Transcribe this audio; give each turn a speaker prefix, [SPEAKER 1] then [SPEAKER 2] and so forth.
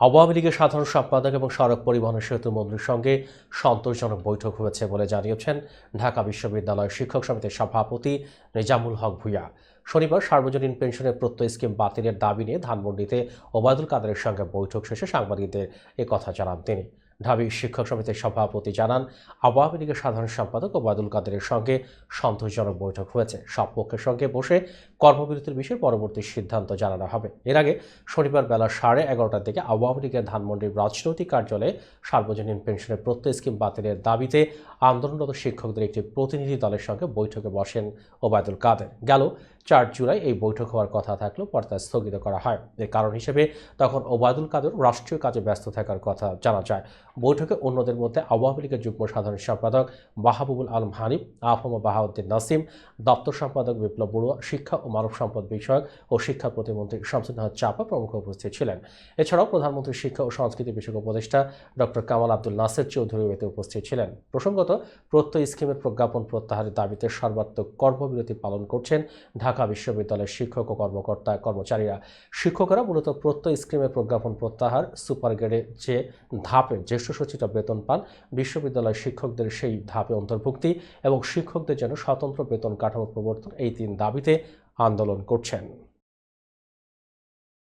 [SPEAKER 1] আওয়ামী লীগের সাধারণ সম্পাদক এবং সড়ক পরিবহন সেতু মন্ত্রীর সঙ্গে সন্তোষজনক বৈঠক হয়েছে বলে জানিয়েছেন ঢাকা বিশ্ববিদ্যালয় শিক্ষক সমিতির সভাপতি নিজামুল হক ভুইয়া। শনিবার সার্বজনীন পেনশনের প্রত্যয় স্কিম বাতিলের দাবি নিয়ে ধানমন্ডিতে ওবায়দুল কাদেরের সঙ্গে বৈঠক শেষে সাংবাদিকদের কথা জানান তিনি। ঢাবি শিক্ষক সমিতির সভাপতি জানান, আওয়ামী লীগের সাধারণ সম্পাদক ওবায়দুল কাদেরের সঙ্গে সন্তোষজনক বৈঠক হয়েছে। সব পক্ষের সঙ্গে বসে কর্মবিরতির বিষয়ে পরবর্তী সিদ্ধান্ত জানানো হবে। এর আগে শনিবার বেলা সাড়ে এগারোটার দিকে আওয়ামী লীগের ধানমন্ডির রাজনৈতিক কার্যালয়ে সার্বজনীন পেনশনের প্রত্যয় স্কিম বাতিলের দাবিতে আন্দোলনরত শিক্ষকদের একটি প্রতিনিধি দলের সঙ্গে বৈঠকে বসেন ওবায়দুল কাদের। গেল চার জুলাই এই বৈঠক হওয়ার কথা থাকলেও পর্দা স্থগিত করা হয়। এর কারণ হিসেবে তখন ওবায়দুল কাদের রাষ্ট্রীয় কাজে ব্যস্ত থাকার কথা জানা যায়। বৈঠকে অন্যদের মধ্যে আওয়ামী লীগের যুগ্ম সাধারণ সম্পাদক মাহবুবুল আলম হানিফ আহমদ বাহাউদ্দিন নাসিম, দপ্তর সম্পাদক বিপ্লব বড়ুয়া, শিক্ষা ও মানব সম্পদ বিষয়ক ও শিক্ষা প্রতিমন্ত্রী শামসুদ্দাহ চাপা প্রমুখ উপস্থিত ছিলেন। এছাড়াও প্রধানমন্ত্রী শিক্ষা ও সংস্কৃতি বিষয়ক উপদেষ্টা ডক্টর কামাল আব্দুল নাসের চৌধুরী এতে উপস্থিত ছিলেন। প্রসঙ্গত, প্রত্যয় স্কিমের প্রজ্ঞাপন প্রত্যাহারের দাবিতে সর্বাত্মক কর্মবিরতি পালন করছেন ঢাকা বিশ্ববিদ্যালয়ের শিক্ষক ও কর্মকর্তা কর্মচারীরা শিক্ষকেরা মূলত প্রত্যয় স্কিমের প্রজ্ঞাপন প্রত্যাহার সুপার গ্রেডে যে ধাপে জ্যেষ্ঠ সচিবরা বেতন পান, বিশ্ববিদ্যালয়ের শিক্ষকদের সেই ধাপে অন্তর্ভুক্তি এবং শিক্ষকদের যেন স্বতন্ত্র বেতন কাঠামো প্রবর্তন এই তিন দাবিতে আন্দোলন করছেন।